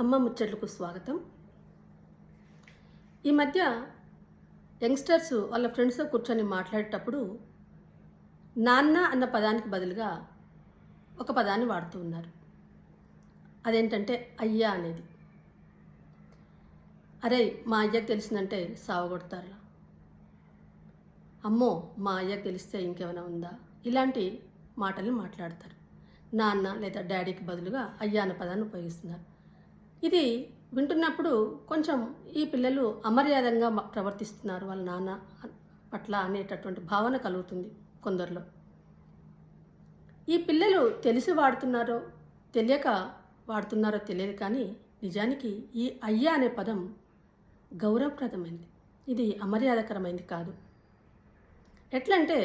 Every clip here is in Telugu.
అమ్మ ముచ్చట్లకు స్వాగతం. ఈ మధ్య యంగ్స్టర్స్ వాళ్ళ ఫ్రెండ్స్తో కూర్చొని మాట్లాడేటప్పుడు నాన్న అన్న పదానికి బదులుగా ఒక పదాన్ని వాడుతూ ఉన్నారు. అదేంటంటే అయ్యా అనేది. అరే మా అయ్యకు తెలిసిందంటే సావగొడతారా అమ్మో మా అయ్యకు తెలిస్తే ఇంకేమైనా ఉందా? ఇలాంటి మాటలు మాట్లాడతారు. నాన్న లేదా డాడీకి బదులుగా అయ్యా అన్న పదాన్ని ఉపయోగిస్తున్నారు. ఇది వింటున్నప్పుడు కొంచెం ఈ పిల్లలు అమర్యాదంగా ప్రవర్తిస్తున్నారు. వాళ్ళ నాన్న పట్ల అనేటటువంటి భావన కలుగుతుంది కొందరిలో. ఈ పిల్లలు తెలిసి వాడుతున్నారో తెలియక వాడుతున్నారో తెలియదు కానీ నిజానికి ఈ అయ్యా అనే పదం గౌరవప్రదమైనది ఇది అమర్యాదకరమైనది కాదు. ఎట్లంటే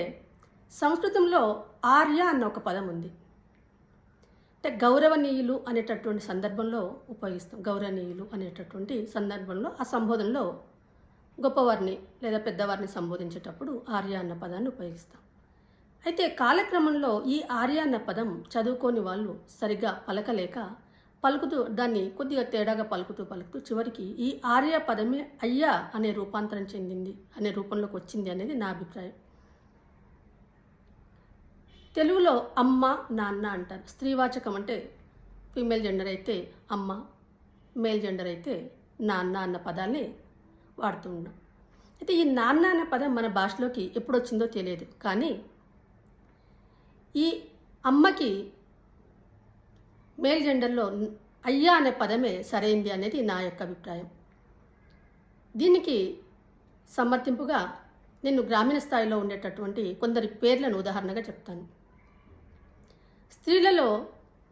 సంస్కృతంలో ఆర్య అన్న ఒక పదం ఉంది. అంటే గౌరవనీయులు అనేటటువంటి సందర్భంలో ఉపయోగిస్తాం. గౌరవనీయులు అనేటటువంటి సందర్భంలో ఆ సంబోధనలో గొప్పవారిని లేదా పెద్దవారిని సంబోధించేటప్పుడు ఆర్య అన్న పదాన్ని ఉపయోగిస్తాం. అయితే కాలక్రమంలో ఈ ఆర్య అన్న పదం చదువుకోని వాళ్ళు సరిగ్గా పలకలేక పలుకుతూ దాన్ని కొద్దిగా తేడాగా పలుకుతూ పలుకుతూ చివరికి ఈ ఆర్య పదమే అయ్యా అనే రూపాంతరం చెందింది అనే రూపంలోకి వచ్చింది అనేది నా అభిప్రాయం. తెలుగులో అమ్మ నాన్న అంటారు. స్త్రీవాచకం అంటే ఫీమేల్ జెండర్ అయితే అమ్మ మేల్ జెండర్ అయితే నాన్న అన్న పదాన్ని వాడుతూ ఉన్నాం. అయితే ఈ నాన్న అనే పదం మన భాషలోకి ఎప్పుడు వచ్చిందో తెలియదు. కానీ ఈ అమ్మకి మేల్ జెండర్లో అయ్యా అనే పదమే సరైంది అనేది నా యొక్క అభిప్రాయం. దీనికి సమర్థింపుగా నేను గ్రామీణ స్థాయిలో ఉండేటటువంటి కొందరి పేర్లను ఉదాహరణగా చెప్తాను. స్త్రీలలో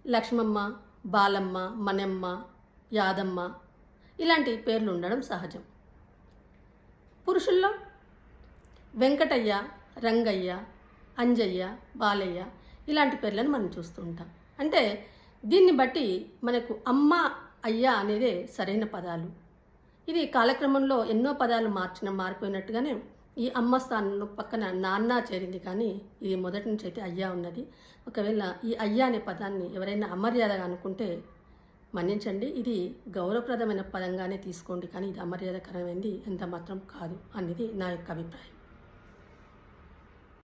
లక్ష్మమ్మ బాలమ్మ మనెమ్మ యాదమ్మ ఇలాంటి పేర్లు ఉండడం సహజం. పురుషుల్లో వెంకటయ్య రంగయ్య అంజయ్య బాలయ్య ఇలాంటి పేర్లను మనం చూస్తూ ఉంటాం. అంటే దీన్ని బట్టి మనకు అమ్మ అయ్య అనేదే సరైన పదాలు. ఇది కాలక్రమంలో ఎన్నో పదాలు మార్చిన మారిపోయినట్టుగానే ఈ అమ్మ స్థానంలో పక్కన నాన్న చేరింది కానీ ఇది మొదటి నుంచి అయితే అయ్యా ఉన్నది. ఒకవేళ ఈ అయ్యా అనే పదాన్ని ఎవరైనా అమర్యాదగా అనుకుంటే మన్నించండి. ఇది గౌరవప్రదమైన పదంగానే తీసుకోండి కానీ ఇది అమర్యాదకరమైనది ఎంత మాత్రం కాదు అనేది నా యొక్క అభిప్రాయం.